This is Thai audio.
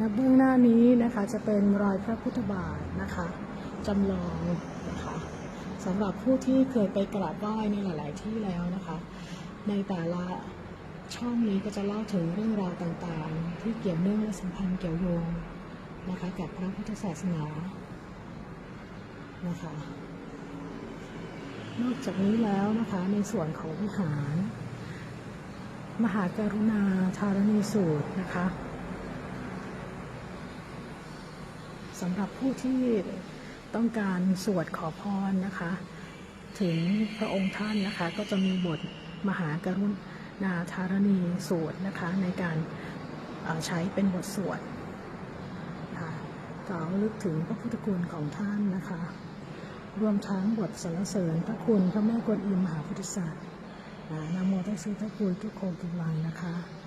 ณเบื้องหน้านี้นะคะจะเป็นรอยพระพุทธบาทนะคะจำลองนะคะสำหรับผู้ที่เคยไปกราบไหว้ในหลาย ๆ ที่แล้วนะคะ ในแต่ละช่องนี้ก็จะเล่าถึงเรื่องราวต่างๆ ที่เกี่ยวเนื่องและสัมพันธ์เกี่ยวโยงนะคะกับพระพุทธศาสนานะคะ นอกจากนี้แล้วนะคะในส่วนของวิหาร มหาการุณาธารณีสูตรนะคะ สำหรับผู้ที่ต้องการสวดขอพรนะคะ ถึงพระองค์ท่านนะคะ ก็จะมีบทมหากรุณาธารณีสูตรนะคะ ในการใช้เป็นบทสวดค่ะกล่าวลึกถึงพระพุทธคุณของท่านนะคะ รวมทั้งบทสรรเสริญพระคุณพระแม่กวนอิมมหาพุทธศาสนานโมตัสสะพระคุณทุกโคทุกลังนะคะ